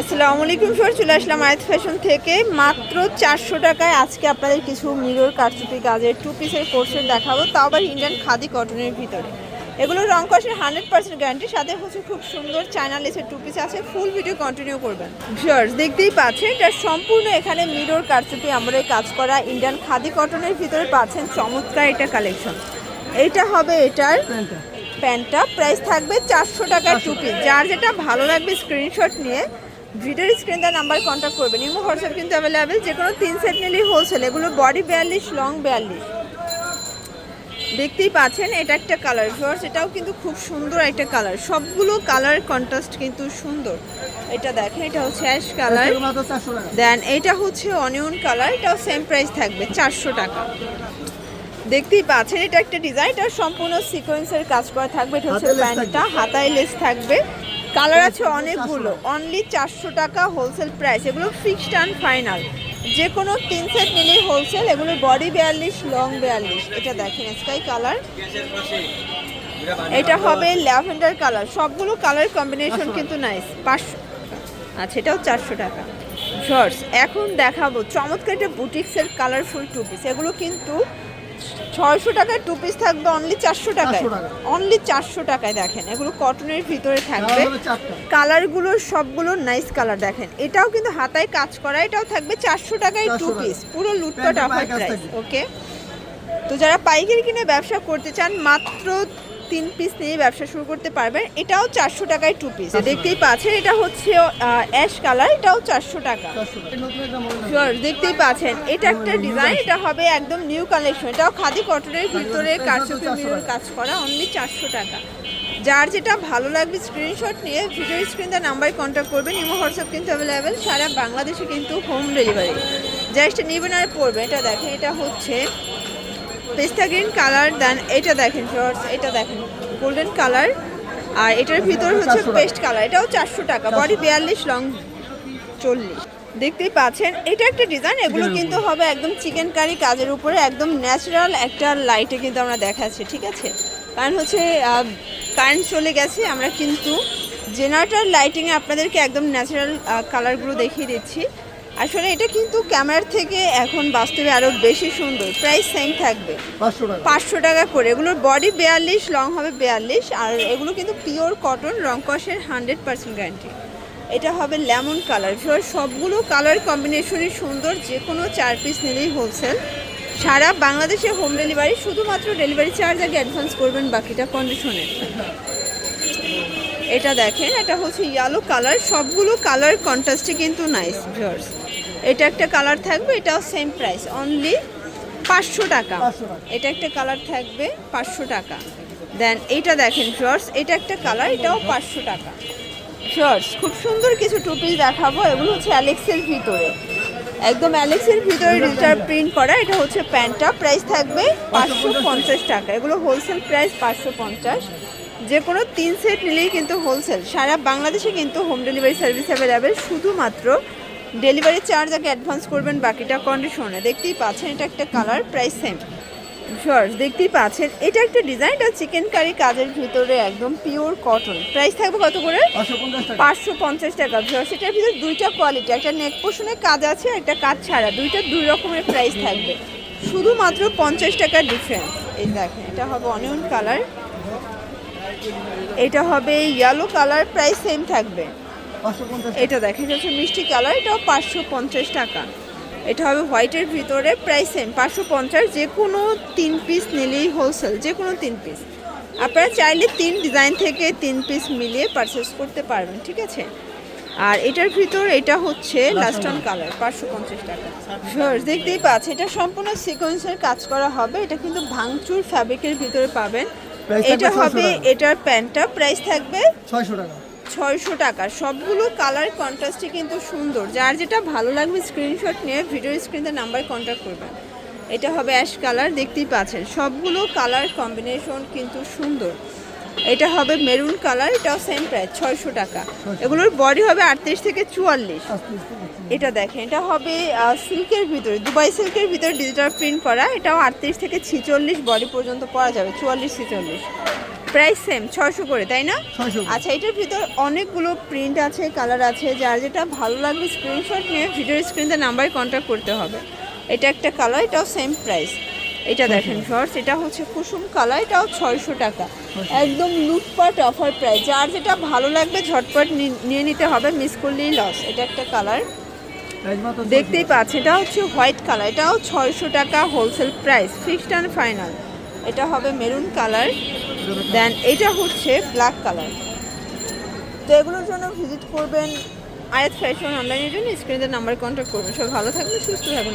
আসসালামু আলাইকুম স্যার চলে আসলাম আয়াত ফ্যাশন থেকে। মাত্র চারশো টাকায় আজকে আপনাদের কিছু মিরর কারচুপি কাজের টু পিসের কোর্সের দেখাবো তাও আবার ইন্ডিয়ান খাদি কটনের ভিতরে। এগুলো রং কষের হান্ড্রেড পার্সেন্ট গ্যারান্টি সাথে হচ্ছে খুব সুন্দর চায়না লেসের টু পিস আছে ফুল ভিডিও কন্টিনিউ করবেন। ভিউয়ার্স দেখতেই পাচ্ছেন এটা সম্পূর্ণ এখানে মিরর কারচুপি আমরা কাজ করা ইন্ডিয়ান খাদি কটনের ভিতরে পাচ্ছেন চমৎকার এটা কালেকশন এটা হবে এটার প্যান্টটা। প্রাইস থাকবে চারশো টাকার টু পিস যার যেটা ভালো লাগবে স্ক্রিনশট নিয়ে ভিডিওর স্ক্রিন দেওয়া নাম্বার কন্ট্যাক্ট করবেন। ইমো হোয়াটসঅ্যাপ কিন্তু অ্যাভেলেবেল যে কোনো তিন সেট নিলেই হোলসেল এগুলো বডি বিয়াল্লিশ লং বিয়াল্লিশ দেখতেই পাচ্ছেন এটা একটা কালার ভিউয়ার্স এটাও কিন্তু খুব সুন্দর একটা কালার সবগুলো কালার কন্ট্রাস্ট কিন্তু সুন্দর। এটা দেখেন এটা হচ্ছে অ্যাশ কালার দেন এটা হচ্ছে অনিয়ন কালার এটাও সেম প্রাইস থাকবে চারশো টাকা। দেখতেই পাচ্ছেন এটা একটা ডিজাইন এটা সম্পূর্ণ সিকোয়েন্সের কাজ করা থাকবে। এটা হচ্ছে প্যান্টটা হাতায় লেস থাকবে। কালার আছে অনেকগুলো। অনলি চারশো টাকা হোলসেল প্রাইস এগুলো ফিক্সড অ্যান্ড ফাইনাল যে কোনো তিন সেট নিলেই হোলসেল এগুলো বডি বিয়াল্লিশ লং বিয়াল্লিশ। এটা দেখেন স্কাই কালার এটা হবে ল্যাভেন্ডার কালার। সবগুলো কালার কম্বিনেশন কিন্তু নাইস পাঁচশো আচ্ছা এটাও চারশো টাকা। শর্টস এখন দেখাবো, চমৎকার একটা বুটিক্সের কালারফুল টু পিস এগুলো কিন্তু ছয়শো টাকায় টু পিস থাকবে অনলি চারশো টাকায়। অনলি চারশো টাকায় দেখেন এগুলো কটনের ভিতরে থাকবে। কালারগুলো সবগুলো নাইস কালার দেখেন। এটাও কিন্তু হাতায় কাজ করা এটাও থাকবে চারশো টাকায় টু পিস পুরো লুটপাট অফার প্রাইস ওকে তো যারা পাইকারি কিনে ব্যবসা করতে চান মাত্র তিন পিস নিয়ে ব্যবসা শুরু করতে পারবেন। এটাও চারশো টাকায় টু পিস দেখতেই পাচ্ছেন এটা হচ্ছে অ্যাশ কালার এটাও চারশো টাকা। দেখতেই পাচ্ছেন। এটা একটা ডিজাইন এটা হবে একদম নিউ কালেকশন এটাও খাদি কটনের ভিতরে কারচুপি কাজ করা অনলি চারশো টাকা। যার যেটা ভালো লাগবে স্ক্রিনশট নিয়ে ভিডিও স্ক্রিন নাম্বারে কন্ট্যাক্ট করবেন। ইমো হোয়াটসঅ্যাপ কিন্তু অ্যাভেলেবেল সারা বাংলাদেশে কিন্তু হোম ডেলিভারি জাস্ট নেবেন আর পড়বে এটা দেখেন এটা হচ্ছে পেস্তা গ্রিন কালার দেন এটা দেখেন শর্টস এটা দেখেন। গোল্ডেন কালার আর এটার ভিতর হচ্ছে পেস্ট কালার এটাও চারশো টাকা বডি বিয়াল্লিশ লং চল্লিশ। দেখতেই পাচ্ছেন এটা একটা ডিজাইন এগুলো কিন্তু হবে একদম চিকেন কারি কাজের উপরে একদম ন্যাচারাল একটা লাইটে কিন্তু আমরা দেখাচ্ছি ঠিক আছে? কারণ হচ্ছে কারেন্ট চলে গেছে আমরা কিন্তু জেনারেটার লাইটিংয়ে আপনাদেরকে একদম ন্যাচারাল কালারগুলো দেখিয়ে দিচ্ছি। আসলে এটা কিন্তু ক্যামেরার থেকে এখন বাস্তবে আরও বেশি সুন্দর। প্রাইস সেম থাকবে। পাঁচশো টাকা। করে। এগুলোর বডি বিয়াল্লিশ লং হবে বিয়াল্লিশ আর এগুলো কিন্তু পিওর কটন রং কষের হান্ড্রেড পার্সেন্ট গ্যারান্টি এটা হবে লেমন কালার ভিওর সবগুলো কালার কম্বিনেশনই সুন্দর। যে কোনো চার পিস নিলেই হোলসেল সারা বাংলাদেশে হোম ডেলিভারি শুধুমাত্র ডেলিভারি চার্জ আগে অ্যাডভান্স করবেন বাকিটা কন্ডিশনে এটা দেখেন এটা হচ্ছে ইয়েলো কালার সবগুলো কালার কন্ট্রাস্টে কিন্তু নাইস ভিওর্স এটা একটা কালার থাকবে এটাও সেম প্রাইস অনলি পাঁচশো টাকা। এটা একটা কালার থাকবে পাঁচশো টাকা। দেন এটা দেখেন শর্টস এটা একটা কালার এটাও পাঁচশো টাকা। শর্টস খুব সুন্দর কিছু টুপিস দেখাবো এগুলো হচ্ছে অ্যালেক্সের ভিতরে। একদম অ্যালেক্সের ভিতরে ডিজিটাল প্রিন্ট করা এটা হচ্ছে প্যান্টটা প্রাইস থাকবে পাঁচশো পঞ্চাশ। টাকা। এগুলো হোলসেল প্রাইস পাঁচশো পঞ্চাশ। যে কোনো তিন সেট নিলেই কিন্তু হোলসেল সারা বাংলাদেশে কিন্তু হোম ডেলিভারি সার্ভিস অ্যাভেলেবেল শুধুমাত্র ডেলিভারি চার্জ আগে অ্যাডভান্স করবেন বাকিটা কন্ডিশনে দেখতেই পাচ্ছেন এটা একটা কালার প্রাইস সেম শর্টস দেখতেই পাচ্ছেন এটা একটা ডিজাইন এটা চিকেন কারি কাজের ভিতরে একদম পিওর কটন প্রাইস থাকবে কত করে? পাঁচশো পঞ্চাশ টাকা। ভিউয়ার্স এটার ভিতরে দুইটা কোয়ালিটি একটা নেক পোষণের কাজ আছে একটা কাজ ছাড়া। দুইটা দুই রকমের প্রাইস থাকবে। শুধুমাত্র পঞ্চাশ টাকার ডিফারেন্স এই দেখেন এটা হবে অনিয়ন কালার এটা হবে ইয়েলো কালার প্রাইস সেম থাকবে। এটা দেখেন এটা হচ্ছে মিষ্টি কালার এটাও পাঁচশো পঞ্চাশ টাকা। এটা হবে হোয়াইটের ভিতরে প্রাইস সেম পাঁচশো পঞ্চাশ যে কোনো তিন পিস নিলেই হোলসেল যে কোনো তিন পিস আপনারা চাইলে তিন ডিজাইন থেকে তিন পিস মিলিয়ে পারচেস করতে পারবেন ঠিক আছে? আর এটার ভিতর এটা হচ্ছে লাস্টন কালার পাঁচশো পঞ্চাশ টাকা। Sure, দেখতেই পাচ্ছি এটা সম্পূর্ণ সিকোয়েন্সের কাজ করা হবে এটা কিন্তু ভাঙচুর ফ্যাব্রিকের ভিতরে পাবেন। এটা হবে এটার প্যান্টটা প্রাইস থাকবে ছয়শো টাকা। ছয়শো টাকা। সবগুলো কালার কন্ট্রাস্টে কিন্তু সুন্দর। যার যেটা ভালো লাগবে স্ক্রিনশট নিয়ে ভিডিও স্ক্রিনে নাম্বার কন্ট্যাক্ট করবেন। এটা হবে অ্যাশ কালার দেখতেই পাচ্ছেন। সবগুলো কালার কম্বিনেশন কিন্তু সুন্দর। এটা হবে মেরুন কালার এটাও সেম প্রাইস ছয়শো টাকা। এগুলোর বডি হবে আটত্রিশ থেকে চুয়াল্লিশ। এটা দেখেন এটা হবে সিল্কের ভিতরে দুবাই সিল্কের ভিতরে ডিজিটাল প্রিন্ট করা। এটাও আটত্রিশ থেকে ছিচল্লিশ বডি পর্যন্ত পরা যাবে চুয়াল্লিশ ছিচল্লিশ। প্রাইস সেম ছয়শো করে তাই না? আচ্ছা এটার ভিতর অনেকগুলো প্রিন্ট আছে কালার আছে যার যেটা ভালো লাগবে স্ক্রিনশট নিয়ে ভিডিও স্ক্রিনতে নাম্বারে কন্ট্যাক্ট করতে হবে। এটা একটা কালার এটাও সেম প্রাইস এটা দেখেন শর্টস এটা হচ্ছে কুসুম কালার এটাও ছয়শো টাকা। একদম লুটপাট অফার প্রাইস যার যেটা ভালো লাগবে ঝটপট নিয়ে নিতে হবে মিস করলেই লস এটা একটা কালার দেখতেই পাচ্ছেন এটা হচ্ছে হোয়াইট কালার এটাও ছয়শো টাকা wholesale price fixed and final এটা হবে মেরুন কালার, দেন এটা হচ্ছে ব্ল্যাক কালার। তো এগুলোর জন্য ভিজিট করবেন আয়াত ফ্যাশন অনলাইনের জন্য স্ক্রিনের নাম্বারে কন্ট্যাক্ট করবেন। সব ভালো থাকবেন, সুস্থ থাকবেন